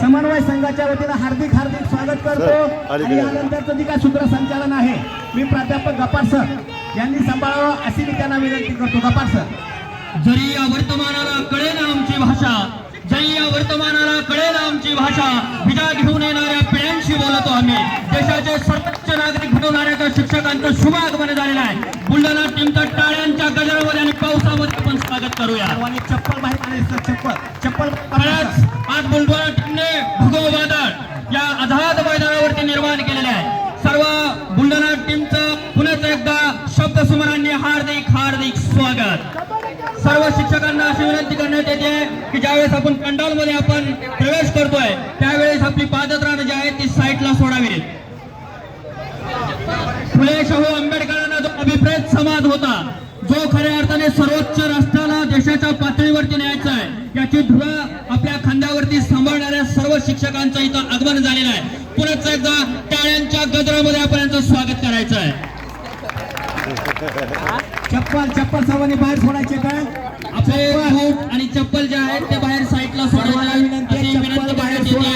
समन्वय संघाच्या वतीनं हार्दिक हार्दिक स्वागत करतो. आणि. यानंतरचं जे काय सूत्रसंचालन आहे मी प्राध्यापक गपार सर यांनी सांभाळावं अशी मी त्यांना विनंती करतो. गपार सर. जरी या वर्तमानाला कळेल आमची भाषा जरी या वर्तमानाला कळेल आमची भाषा विजा घेऊन येणाऱ्या पिढ्यांशी बोलतो आम्ही. देशाचे सर्वोच्च नागरिक घडवणाऱ्या शिक्षकांचं शुभ आगमन झालेलं आहे. बुलढाणा टीमचं टाळ्यांच्या आपण स्वागत करूया. सर्वांनी चप्पल बाहेर काढायची सर चप्पल चप्पल खरंच आज बुलढाणा टीमने भूगो वादळ या आझाद मैदानावरती निर्माण केलेले आहे. सर्व बुलढाणा टीमचं पुन्हा एकदा शब्द सुमरांनी हार्दिक हार्दिक स्वागत. सर्व शिक्षकांना अशी विनंती करण्यात येते की ज्यावेळेस आपण पंडालमध्ये आपण प्रवेश करतोय त्यावेळेस आपली पादत्राणं जी आहेत ती साईडला सोडावी फुले शाहू आंबेडकरांना जो अभिप्रेत समाज होता जो खऱ्या अर्थाने सर्वोच्च याची धुरा आपल्या खांद्यावरती सांभाळणाऱ्या सर्व शिक्षकांचं इथं आगमन झालेलं आहे. पुन्हा एकदा टाळ्यांच्या गजरामध्ये आपण यांचं स्वागत करायचं आहे. चप्पल चप्पल सर्वांनी बाहेर सोडायचे काय आपले बूट आणि चप्पल जे आहेत ते बाहेर साईडला सोडायचे विनंती बाहेर सोडा.